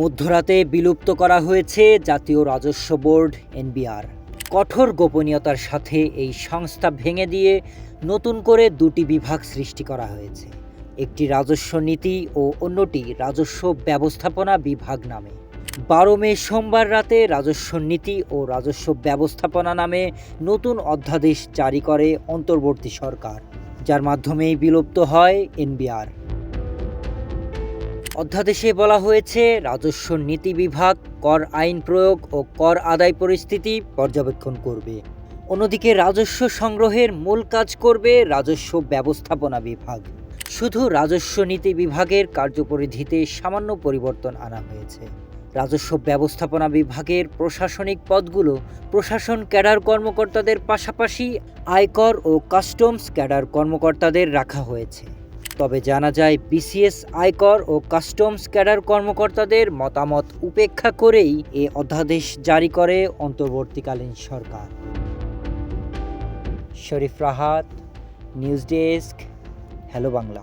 মধ্যরাতে বিলুপ্ত করা হয়েছে জাতীয় রাজস্ব বোর্ড, এনবিআর। কঠোর গোপনীয়তার সাথে এই সংস্থা ভেঙে দিয়ে নতুন করে দুটি বিভাগ সৃষ্টি করা হয়েছে। একটি রাজস্ব নীতি ও অন্যটি রাজস্ব ব্যবস্থাপনা বিভাগ নামে। বারো মে সোমবার রাতে রাজস্ব নীতি ও রাজস্ব ব্যবস্থাপনা নামে নতুন অধ্যাদেশ জারি করে অন্তর্বর্তী সরকার, যার মাধ্যমেই বিলুপ্ত হয় এনবিআর। অধ্যাদেশে বলা হয়েছে, রাজস্ব নীতি বিভাগ কর আইন প্রয়োগ ও কর আদায় পরিস্থিতি পর্যবেক্ষণ করবে। অন্যদিকে রাজস্ব সংগ্রহের মূল কাজ করবে রাজস্ব ব্যবস্থাপনা বিভাগ। শুধু রাজস্ব নীতি বিভাগের কার্যপরিধিতে সামান্য পরিবর্তন আনা হয়েছে। রাজস্ব ব্যবস্থাপনা বিভাগের প্রশাসনিক পদগুলো প্রশাসন ক্যাডার কর্মকর্তাদের পাশাপাশি আয়কর ও কাস্টমস ক্যাডার কর্মকর্তাদের রাখা হয়েছে। তবে জানা যায় বিসিএস আয়কর ও কাস্টমস ক্যাডার কর্মকর্তাদের মতামত উপেক্ষা করেই এ অধ্যাদেশ জারি করে অন্তর্বর্তীকালীন সরকার। Sharif Rahat, news desk, hello Bangla.